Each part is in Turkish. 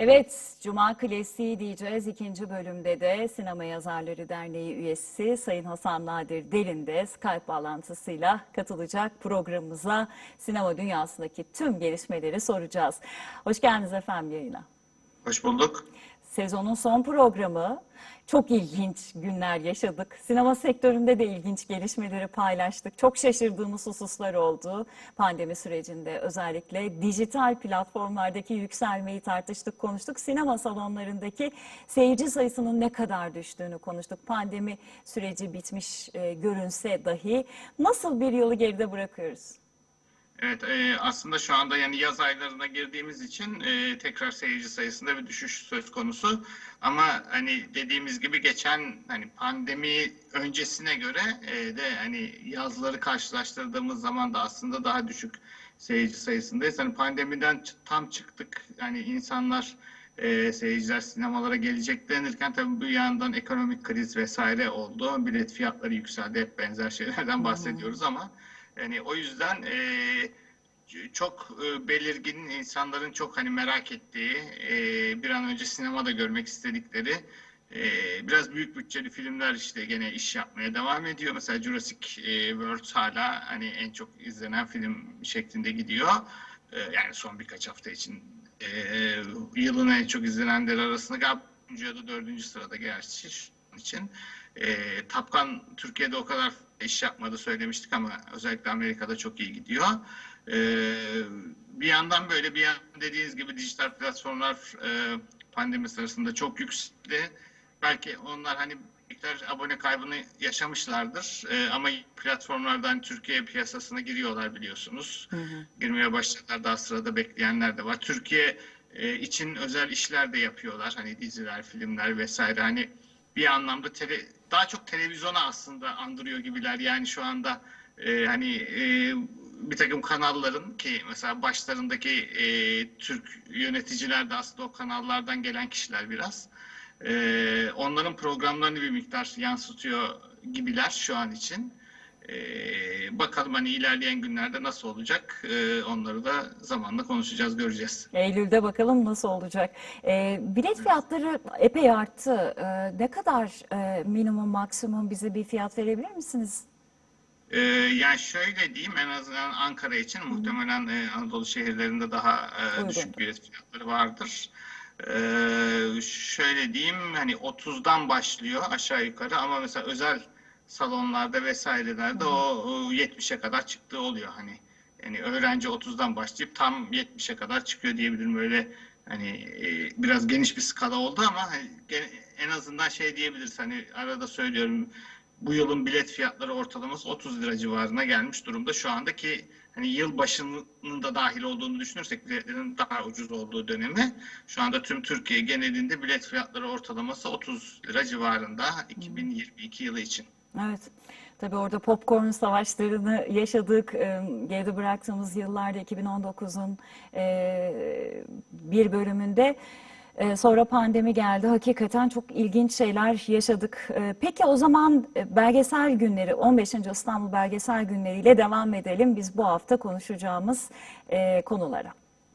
Evet, Cuma Klasiği diyeceğiz. İkinci bölümde de Sinema Yazarları Derneği üyesi Sayın Hasan Nadir Derin de Skype bağlantısıyla katılacak programımıza sinema dünyasındaki tüm gelişmeleri soracağız. Hoş geldiniz efendim yayına. Hoş bulduk. Sezonun son programı. Çok ilginç günler yaşadık. Sinema sektöründe de ilginç gelişmeleri paylaştık. Çok şaşırdığımız hususlar oldu pandemi sürecinde. Özellikle dijital platformlardaki yükselmeyi tartıştık, konuştuk. Sinema salonlarındaki seyirci sayısının ne kadar düştüğünü konuştuk. Pandemi süreci bitmiş e, görünse dahi nasıl bir yolu geride bırakıyoruz? Evet, e, aslında şu anda yani yaz aylarına girdiğimiz için e, tekrar seyirci sayısında bir düşüş söz konusu. Ama hani dediğimiz gibi geçen hani pandemi öncesine göre e, de hani yazları karşılaştırdığımız zaman da aslında daha düşük seyirci sayısındayız. Hani pandemiden tam çıktık. Yani insanlar e, seyirciler sinemalara gelecek denirken tabii bir yandan ekonomik kriz vesaire oldu. Bilet fiyatları yükseldi. Hep benzer şeylerden bahsediyoruz ama yani o yüzden e, çok e, belirgin insanların çok hani merak ettiği, e, bir an önce sinemada görmek istedikleri e, biraz büyük bütçeli filmler işte gene iş yapmaya devam ediyor. Mesela Jurassic e, World hala hani en çok izlenen film şeklinde gidiyor. E, yani son birkaç hafta için e, yılın en çok izlenenleri arasında galiba 3. ya da 4. sırada gerçi için. E, Top Gun Türkiye'de o kadar iş yapmadı söylemiştik ama özellikle Amerika'da çok iyi gidiyor. E, bir yandan böyle bir yandan dediğiniz gibi dijital platformlar e, pandemi sırasında çok yükseldi. Belki onlar hani miktar abone kaybını yaşamışlardır E, ama platformlardan Türkiye piyasasına giriyorlar biliyorsunuz. Girmeye başladılar daha sırada bekleyenler de var. Türkiye e, için özel işler de yapıyorlar. Hani diziler, filmler vesaire. Hani bir anlamda tele, daha çok televizyona aslında andırıyor gibiler. Yani şu anda e, hani e, bir takım kanalların ki mesela başlarındaki e, Türk yöneticiler de aslında o kanallardan gelen kişiler biraz. E, onların programlarını bir miktar yansıtıyor gibiler şu an için. E, bakalım hani ilerleyen günlerde nasıl olacak e, onları da zamanla konuşacağız, göreceğiz. Eylül'de bakalım nasıl olacak. Ee, bilet fiyatları epey arttı. Ee, ne kadar e, minimum maksimum bize bir fiyat verebilir misiniz? Ee, yani şöyle diyeyim en azından Ankara için muhtemelen e, Anadolu şehirlerinde daha e, Uygun. düşük bilet fiyatları vardır. Ee, şöyle diyeyim hani 30'dan başlıyor aşağı yukarı ama mesela özel salonlarda vesairelerde o, o 70'e kadar çıktığı oluyor hani. Yani öğrenci 30'dan başlayıp tam 70'e kadar çıkıyor diyebilirim öyle hani e, biraz geniş bir skala oldu ama hani en azından şey diyebiliriz hani arada söylüyorum bu yılın bilet fiyatları ortalaması 30 lira civarına gelmiş durumda. Şu andaki hani yıl başının da dahil olduğunu düşünürsek biletlerin daha ucuz olduğu dönemi şu anda tüm Türkiye genelinde bilet fiyatları ortalaması 30 lira civarında 2022 yılı için. Evet. Tabii orada popcorn savaşlarını yaşadık. Ee, Geride bıraktığımız yıllarda 2019'un e, bir bölümünde. Ee, Sonra pandemi geldi. Hakikaten çok ilginç şeyler yaşadık. Ee, Peki o zaman e, belgesel günleri, 15. İstanbul Belgesel Günleri ile devam edelim. Biz bu hafta konuşacağımız e, konulara.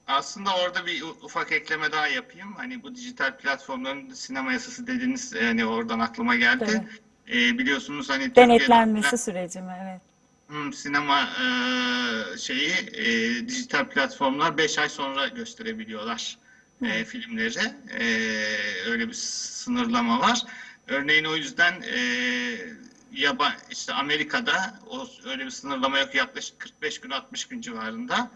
Aslında orada bir ufak ekleme daha yapayım. Hani bu dijital platformların sinema yasası dediğiniz hani oradan aklıma geldi. Tabii. Ee, biliyorsunuz hani Türkiye'de Denetlenmesi süreci mi? Evet. Hmm, sinema e, şeyi e, dijital platformlar 5 ay sonra gösterebiliyorlar e, filmleri. E, öyle bir sınırlama var. Örneğin o yüzden e, yaba, işte Amerika'da o öyle bir sınırlama yok yaklaşık 45 gün 60 gün civarında.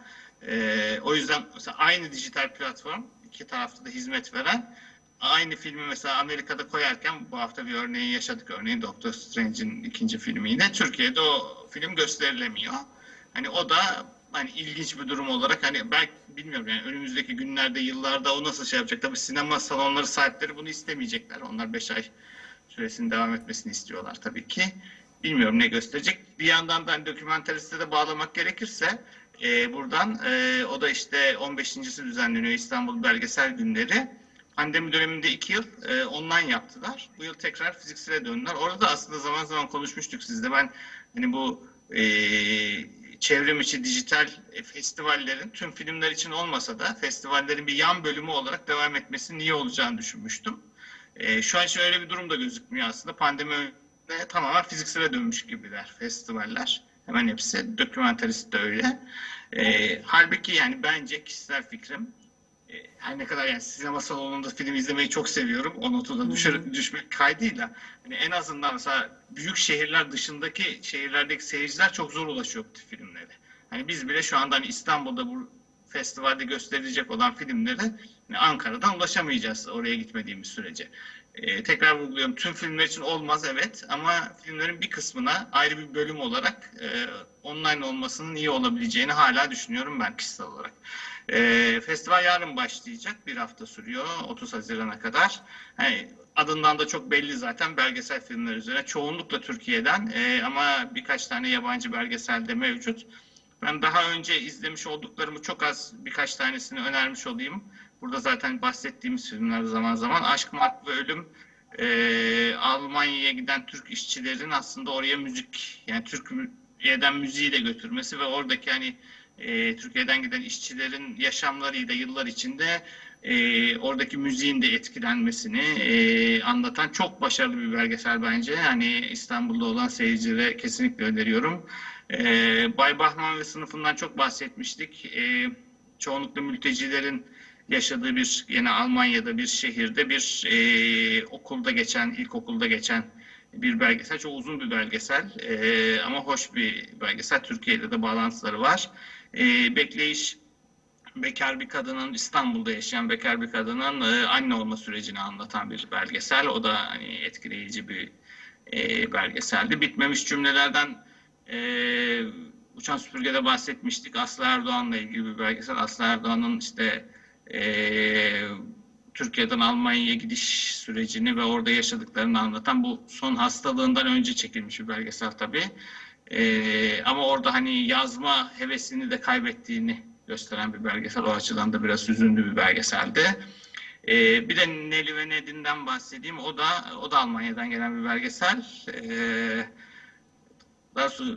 E, o yüzden aynı dijital platform iki tarafta da hizmet veren aynı filmi mesela Amerika'da koyarken bu hafta bir örneği yaşadık örneğin Doctor Strange'in ikinci filmi yine Türkiye'de o film gösterilemiyor. Hani o da hani ilginç bir durum olarak hani ben bilmiyorum yani önümüzdeki günlerde yıllarda o nasıl şey yapacak. Tabii sinema salonları sahipleri bunu istemeyecekler. Onlar 5 ay süresinin devam etmesini istiyorlar tabii ki. Bilmiyorum ne gösterecek. Bir yandan da hani dokümenteriste de bağlamak gerekirse e, buradan e, o da işte 15.si düzenleniyor İstanbul Belgesel Günleri. Pandemi döneminde iki yıl e, online yaptılar. Bu yıl tekrar fiziksele döndüler. Orada da aslında zaman zaman konuşmuştuk sizle. Ben hani bu e, çevrim içi dijital e, festivallerin tüm filmler için olmasa da festivallerin bir yan bölümü olarak devam etmesinin iyi olacağını düşünmüştüm. E, şu an için öyle bir durum da gözükmüyor aslında. Pandemi önünde tamamen fiziksele dönmüş gibiler festivaller. Hemen hepsi. Dokümentarist de öyle. E, halbuki yani bence kişisel fikrim her ne kadar yani sinema salonunda film izlemeyi çok seviyorum. O notu düşür, düşmek kaydıyla. Hani en azından mesela büyük şehirler dışındaki şehirlerdeki seyirciler çok zor ulaşıyor bu filmlere. Hani biz bile şu anda hani İstanbul'da bu festivalde gösterilecek olan filmlere hani Ankara'dan ulaşamayacağız oraya gitmediğimiz sürece. Ee, tekrar vurguluyorum tüm filmler için olmaz evet ama filmlerin bir kısmına ayrı bir bölüm olarak e, online olmasının iyi olabileceğini hala düşünüyorum ben kişisel olarak. E, festival yarın başlayacak. Bir hafta sürüyor. 30 Haziran'a kadar. Hani adından da çok belli zaten belgesel filmler üzerine. Çoğunlukla Türkiye'den e, ama birkaç tane yabancı belgesel de mevcut. Ben daha önce izlemiş olduklarımı çok az birkaç tanesini önermiş olayım. Burada zaten bahsettiğimiz filmler zaman zaman. Aşk, Mart ve Ölüm e, Almanya'ya giden Türk işçilerin aslında oraya müzik yani Türkiye'den müziği de götürmesi ve oradaki hani e, Türkiye'den giden işçilerin yaşamlarıyla yıllar içinde e, oradaki müziğin de etkilenmesini e, anlatan çok başarılı bir belgesel bence. Hani İstanbul'da olan seyircilere kesinlikle öneriyorum. E, Bay Bahman ve sınıfından çok bahsetmiştik. E, çoğunlukla mültecilerin yaşadığı bir yine Almanya'da bir şehirde bir e, okulda geçen, ilkokulda geçen bir belgesel. Çok uzun bir belgesel e, ama hoş bir belgesel. Türkiye'de de bağlantıları var. E, bekleyiş bekar bir kadının İstanbul'da yaşayan bekar bir kadının e, anne olma sürecini anlatan bir belgesel. O da hani etkileyici bir e, belgeseldi. Bitmemiş cümlelerden e, Uçan Süpürge'de bahsetmiştik. Aslı Erdoğan'la ilgili bir belgesel. Aslı Erdoğan'ın işte e, Türkiye'den Almanya'ya gidiş sürecini ve orada yaşadıklarını anlatan bu son hastalığından önce çekilmiş bir belgesel tabii. E, ama orada hani yazma hevesini de kaybettiğini gösteren bir belgesel. O açıdan da biraz üzünlü bir belgeseldi. E, bir de Neli ve Nedim'den bahsedeyim. O da o da Almanya'dan gelen bir belgesel. E, daha sonra,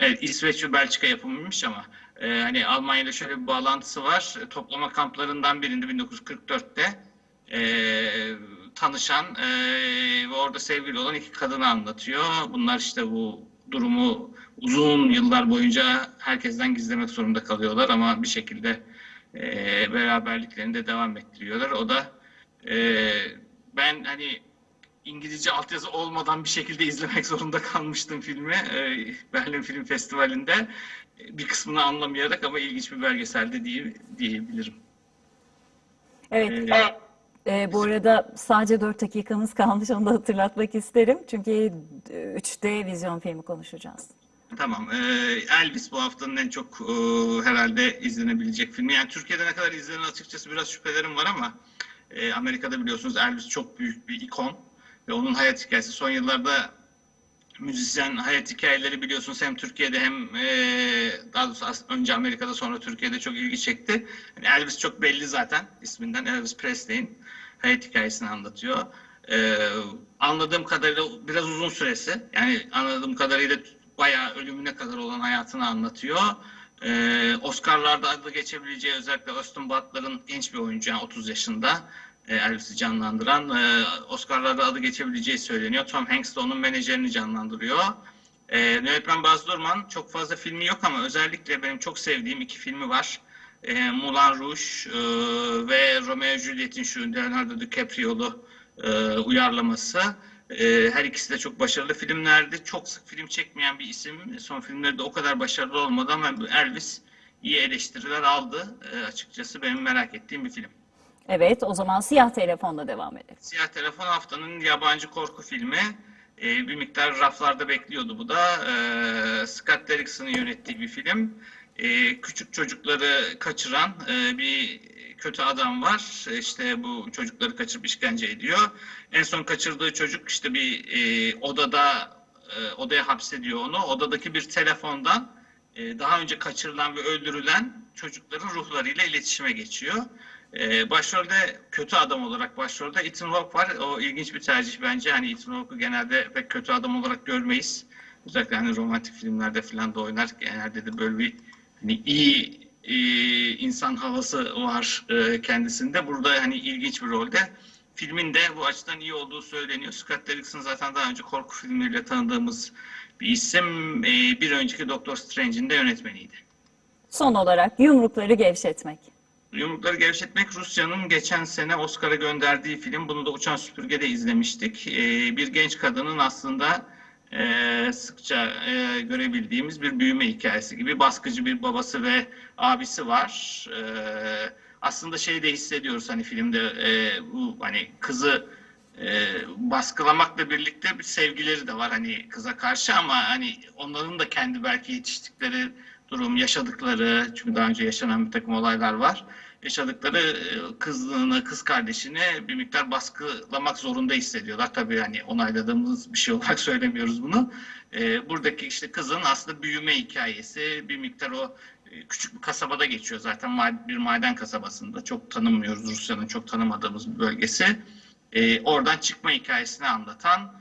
e, evet, İsveç ve Belçika yapımıymış ama e, hani Almanya ile şöyle bir bağlantısı var. Toplama kamplarından birinde 1944'te e, tanışan e, ve orada sevgili olan iki kadını anlatıyor. Bunlar işte bu durumu uzun yıllar boyunca herkesten gizlemek zorunda kalıyorlar ama bir şekilde e, beraberliklerini de devam ettiriyorlar. O da e, ben hani İngilizce altyazı olmadan bir şekilde izlemek zorunda kalmıştım filmi e, Berlin Film Festivali'nde. E, Bir kısmını anlamayarak ama ilginç bir belgeselde diye, diyebilirim. Evet. Ee, e, bu arada sadece 4 dakikamız kalmış onu da hatırlatmak isterim. Çünkü 3D vizyon filmi konuşacağız. Tamam. Ee, Elvis bu haftanın en çok e, herhalde izlenebilecek filmi. Yani Türkiye'de ne kadar izlenen açıkçası biraz şüphelerim var ama e, Amerika'da biliyorsunuz Elvis çok büyük bir ikon ve onun hayat hikayesi son yıllarda müzisyen hayat hikayeleri biliyorsunuz hem Türkiye'de hem e, daha doğrusu önce Amerika'da sonra Türkiye'de çok ilgi çekti. Yani Elvis çok belli zaten isminden Elvis Presley'in hayat hikayesini anlatıyor. Ee, anladığım kadarıyla biraz uzun süresi. Yani anladığım kadarıyla bayağı ölümüne kadar olan hayatını anlatıyor. Ee, Oscar'larda adı geçebileceği özellikle Austin Butler'ın genç bir oyuncu yani 30 yaşında e, Elvis'i canlandıran e, Oscar'larda adı geçebileceği söyleniyor. Tom Hanks de onun menajerini canlandırıyor. E, yönetmen Baz Luhrmann çok fazla filmi yok ama özellikle benim çok sevdiğim iki filmi var. E, Moulin Rouge e, ve Romeo Juliet'in şu Leonardo DiCaprio'lu e, uyarlaması. E, her ikisi de çok başarılı filmlerdi. Çok sık film çekmeyen bir isim. Son filmleri de o kadar başarılı olmadı ama Elvis iyi eleştiriler aldı. E, açıkçası benim merak ettiğim bir film. Evet o zaman Siyah Telefon'la devam edelim. Siyah Telefon haftanın yabancı korku filmi. Ee, bir miktar raflarda bekliyordu bu da. Ee, Scott Derrickson'ın yönettiği bir film. Ee, küçük çocukları kaçıran e, bir kötü adam var. İşte bu çocukları kaçırıp işkence ediyor. En son kaçırdığı çocuk işte bir e, odada e, odaya hapsediyor onu. Odadaki bir telefondan e, daha önce kaçırılan ve öldürülen çocukların ruhlarıyla iletişime geçiyor. Ee, başrolde kötü adam olarak başrolde Ethan Hawke var. O ilginç bir tercih bence. Hani Ethan Hawke'u genelde pek kötü adam olarak görmeyiz. özellikle hani romantik filmlerde falan da oynar. Genelde de böyle bir hani iyi e, insan havası var e, kendisinde. Burada hani ilginç bir rolde. Filmin de bu açıdan iyi olduğu söyleniyor. Scott Derrickson zaten daha önce korku filmleriyle tanıdığımız bir isim. E, bir önceki Doctor Strange'in de yönetmeniydi. Son olarak yumrukları gevşetmek. Yumrukları Gevşetmek Rusya'nın geçen sene Oscar'a gönderdiği film. Bunu da Uçan Süpürge'de izlemiştik. Ee, bir genç kadının aslında e, sıkça e, görebildiğimiz bir büyüme hikayesi gibi. Baskıcı bir babası ve abisi var. Ee, aslında şey de hissediyoruz hani filmde e, bu hani kızı e, baskılamakla birlikte bir sevgileri de var hani kıza karşı ama hani onların da kendi belki yetiştikleri durum, yaşadıkları çünkü daha önce yaşanan bir takım olaylar var. Yaşadıkları e, kızlığını, kız kardeşini bir miktar baskılamak zorunda hissediyorlar. Tabii hani onayladığımız bir şey olarak söylemiyoruz bunu. E, buradaki işte kızın aslında büyüme hikayesi, bir miktar o e, küçük bir kasabada geçiyor zaten bir maden kasabasında. Çok tanımıyoruz Rusya'nın çok tanımadığımız bir bölgesi. Oradan çıkma hikayesini anlatan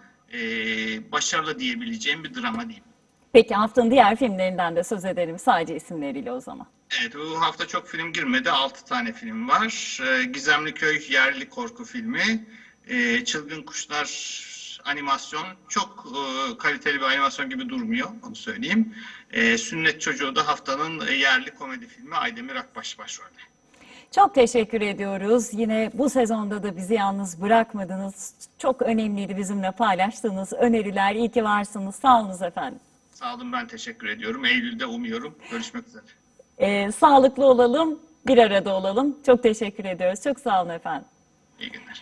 başarılı diyebileceğim bir drama diyeyim. Peki haftanın diğer filmlerinden de söz edelim sadece isimleriyle o zaman. Evet bu hafta çok film girmedi. 6 tane film var. Ee, Gizemli Köy yerli korku filmi. Ee, Çılgın Kuşlar animasyon. Çok e, kaliteli bir animasyon gibi durmuyor. Onu söyleyeyim. Ee, Sünnet Çocuğu da haftanın yerli komedi filmi. Aydemir Akbaş başrolde. Çok teşekkür ediyoruz. Yine bu sezonda da bizi yalnız bırakmadınız. Çok önemliydi bizimle paylaştığınız öneriler. İyi ki varsınız. Sağ olunuz efendim. Sağ olun ben teşekkür ediyorum. Eylül'de umuyorum. Görüşmek üzere. Ee, sağlıklı olalım, bir arada olalım. Çok teşekkür ediyoruz. Çok sağ olun efendim. İyi günler.